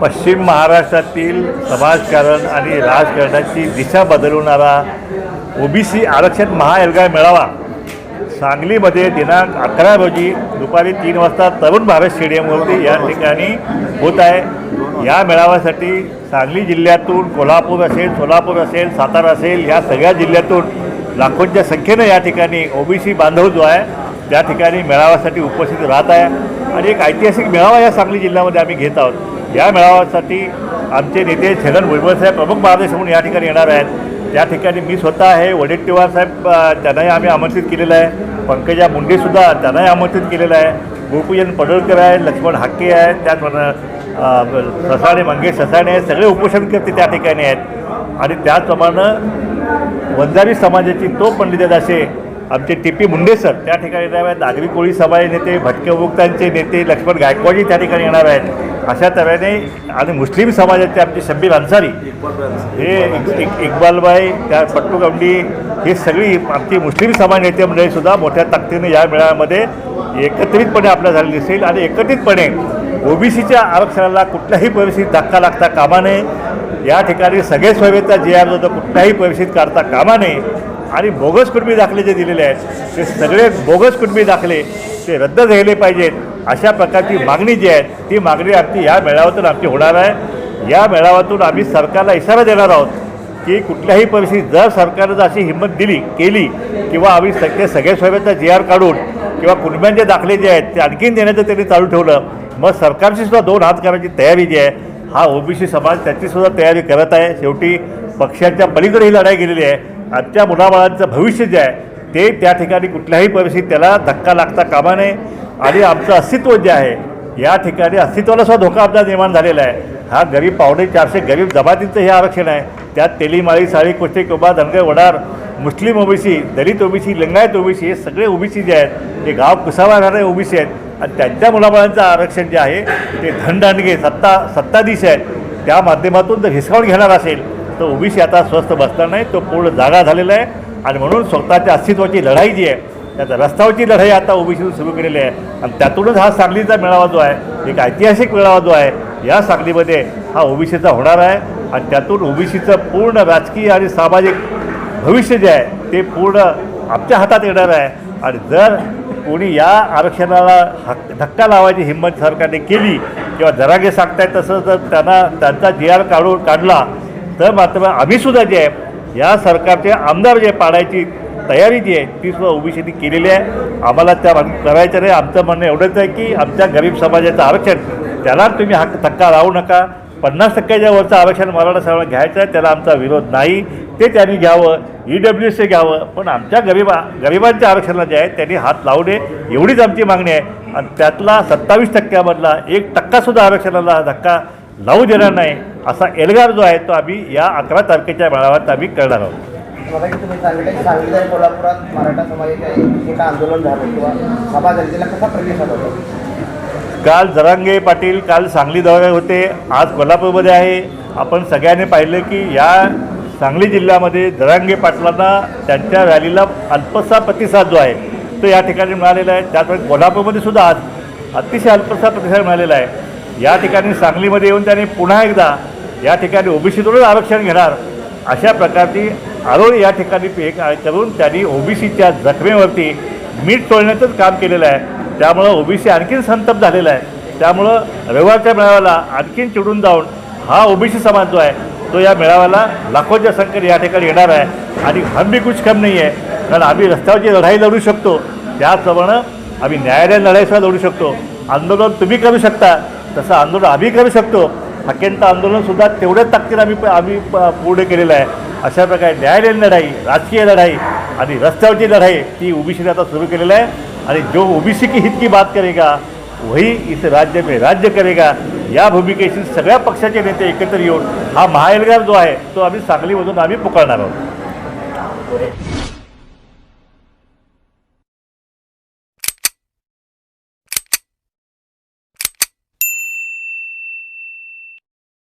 पश्चिम महाराष्ट्रातील समाजकारण आणि राजकारणाची दिशा बदलवणारा ओबीसी आरक्षण महाएल्गार मेळावा. सांगलीमध्ये दिनांक अकरा रोजी दुपारी तीन वाजता तरुण भारत स्टेडियमवरती या ठिकाणी होत आहे. या मेळाव्यासाठी सांगली जिल्ह्यातून कोल्हापूर असेल सोलापूर असेल सातारा असेल या सगळ्या जिल्ह्यातून लाखोंच्या संख्येनं या ठिकाणी ओबीसी बांधव जो आहे त्या ठिकाणी मेळाव्यासाठी उपस्थित राहत आहे. आणि एक ऐतिहासिक मेळावा या सांगली जिल्ह्यामध्ये आम्ही घेत आहोत. या मेळाव्यासाठी आमचे नेते छगन भुजबळसाहेब प्रमुख मार्गदर्शक म्हणून या ठिकाणी येणार आहेत. त्या ठिकाणी मी स्वतः आहे वडेट्टीवार साहेब त्यांनाही आम्ही आमंत्रित केलेलं आहे. पंकजा मुंडेसुद्धा त्यांनाही आमंत्रित केलेलं आहे. गोपूजन पडळकर आहे लक्ष्मण हाके आहेत त्याचप्रमाणे ससाणे मंगेश ससाणे आहेत. सगळे उपोषणकर्ते त्या ठिकाणी आहेत. आणि त्याचप्रमाणे वंजारी समाजाची तो पंडित असे आमचे टी पी मुंडे सर त्या ठिकाणी येणार आहेत. नागरी कोळी समाज नेते भटके उपभोक्तांचे नेते लक्ष्मण गायकवाडजी त्या ठिकाणी येणार आहेत. अशा तऱ्हेने आणि मुस्लिम समाजाचे आमचे शब्बीर अन्सारी हे एक इक्बालबाई त्या पट्टू गवंडी ही सगळी आमची मुस्लिम समाज नेते मंडळीसुद्धा मोठ्या ताकदीने या मेळाव्यामध्ये एकत्रितपणे आपल्या झालेली दिसेल. आणि एकत्रितपणे ओबीसीच्या आरक्षणाला कुठल्याही परिस्थितीत धक्का लागता कामा नये. या ठिकाणी सगळे सोयीचा जे आर होतं कुठल्याही परिस्थितीत काढता कामा नये आणि बोगस कुटुंबी दाखले जे दिलेले आहेत ते सगळे बोगस कुटुंबी दाखले ते रद्द झाले पाहिजेत. अशा प्रकारची मागणी जी आहे ती मागणी आमची या मेळाव्यातून आमची होणार आहे. या मेळाव्यातून आम्ही सरकारला इशारा देणार आहोत की कुठल्याही परिस्थितीत जर सरकारनं जर अशी हिंमत दिली केली किंवा आम्ही सगळे सगळे सोयीचा जे आर काढून किंवा कुटुंबियांचे दाखले जे आहेत ते आणखीन देण्याचं त्यांनी चालू ठेवलं मग सरकारची सुद्धा दोन हात करायची तयारी जी आहे हा ओबीसी समाज त्याचीसुद्धा तयारी करत आहे. शेवटी पक्षाच्या पलीकडे ही लढाई गेलेली आहे. आजच्या मुलाबाळांचं भविष्य जे आहे ते त्या ठिकाणी कुठल्याही परिस्थितीत त्याला धक्का लागता कामा नये. आणि आमचं अस्तित्व जे आहे या ठिकाणी अस्तित्वाला सुद्धा धोका आमचा निर्माण झालेला आहे. हा गरीब पावणे चारशे गरीब जमातींचं हे आरक्षण आहे. त्यात तेलीमाळी साळी कोष्टे कोबा धनगर वडार मुस्लिम ओबीसी दलित ओबीसी लिंगायत ओबीसी हे सगळे ओबीसी जे आहेत ते गाव कुसावा राहणारे ओबीसी आहेत. आणि त्यांच्या मुलाबाळांचं आरक्षण जे आहे ते धनदांडगे सत्ता सत्ताधीश आहेत. त्या माध्यमातून जर हिसकावून घेणार असेल तर ओबीसी आता स्वस्त बसणार नाही तो पूर्ण जागा झालेला आहे. आणि म्हणून स्वतःच्या अस्तित्वाची लढाई जी आहे त्याचा रस्त्यावरची लढाई आता ओबीसीतून सुरू केलेली आहे. आणि त्यातूनच हा सांगलीचा मेळावा जो आहे एक ऐतिहासिक मेळावा जो आहे या सांगलीमध्ये हा ओबीसीचा होणार आहे. आणि त्यातून ओबीसीचं पूर्ण राजकीय आणि सामाजिक भविष्य जे आहे ते पूर्ण आमच्या हातात येणार आहे. आणि जर कोणी या आरक्षणाला हक धक्का लावायची हिंमत सरकारने केली किंवा जरागे सांगतायत तसं जर त्यांना त्यांचा जी आर काढून काढला तर मात्र आम्हीसुद्धा जे आहे या सरकारचे आमदार जे पाडायची तयारी जी आहे ती सुद्धा ओबीसीनी केलेली आहे. आम्हाला त्या करायचं नाही. आमचं म्हणणं एवढंच आहे की आमच्या गरीब समाजाचं आरक्षण त्याला तुम्ही हक्क धक्का लावू नका. पन्नास टक्क्याच्या वरचं आरक्षण मराठा समाजाला घ्यायचं आहे त्याला आमचा विरोध नाही. ते त्यांनी घ्यावं ई डब्ल्यू एसचे घ्यावं. पण आमच्या गरिबा गरिबांच्या आरक्षणाला जे आहे त्यांनी हात लावू नये एवढीच आमची मागणी आहे. आणि त्यातला सत्तावीस टक्क्यामधला एक टक्कासुद्धा आरक्षणाला धक्का लावू देणार नाही असा एल्गार जो आहे तो आम्ही या अकरा तारखेच्या मेळाव्यात आम्ही करणार आहोत. तुम्ही सांगितलं कोल्हापुरात मराठा समाजाच्या एका आंदोलन झालं किंवा सभा झाली त्याला कसा प्रतिसाद होता? काल जरांगे पाटील काल सांगली दौरे होते आज कोल्हापूरमध्ये आहे. आपण सगळ्यांनी पाहिलं की या सांगली जिल्ह्यामध्ये जरांगे पाटलांना त्यांच्या रॅलीला अल्पसा प्रतिसाद जो आहे तो या ठिकाणी मिळालेला आहे. त्याचप्रमाणे कोल्हापूरमध्ये सुद्धा आज अतिशय अल्पसा प्रतिसाद मिळालेला आहे. या ठिकाणी सांगलीमध्ये येऊन त्यांनी पुन्हा एकदा या ठिकाणी ओबीसीतूनच आरक्षण घेणार अशा प्रकारची आरोळी या ठिकाणी पे करून त्यांनी ओबीसीच्या जखमेवरती मीठ तोडण्याचंच काम केलेलं आहे. त्यामुळं ओबीसी आणखीन संतप्त झालेला आहे. त्यामुळं रविवारच्या मेळाव्याला आणखीन चिडून जाऊन हा ओबीसी समाज जो आहे तो या मेळाव्याला लाखोच्या संख्येने या ठिकाणी येणार आहे. आणि हम भी कुछ कम नाही आहे कारण आम्ही रस्त्यावरची लढाई लढू शकतो त्याचप्रमाणे आम्ही न्यायालयीन लढाईसुद्धा लढू शकतो. आंदोलन तुम्ही करू शकता तसं आंदोलन आम्ही करू शकतो. हकेंचं आंदोलनसुद्धा तेवढ्याच ताकदीत आम्ही आम्ही प- पूर्ण केलेलं आहे. अशा प्रकारे न्यायालयीन लढाई राजकीय लढाई आणि रस्त्यावरची लढाई ती ओबीसीने आता सुरू केलेलं आहे. आणि जो ओबीसी की हित की बात करेगा वही इस राज्य में राज्य करेगा। या भूमिकेशी सगळ्या पक्षाचे नेते एकत्र येऊन हा महाएल्गार जो आहे तो आम्ही सांगलीमधून आम्ही पुकारणार आहोत.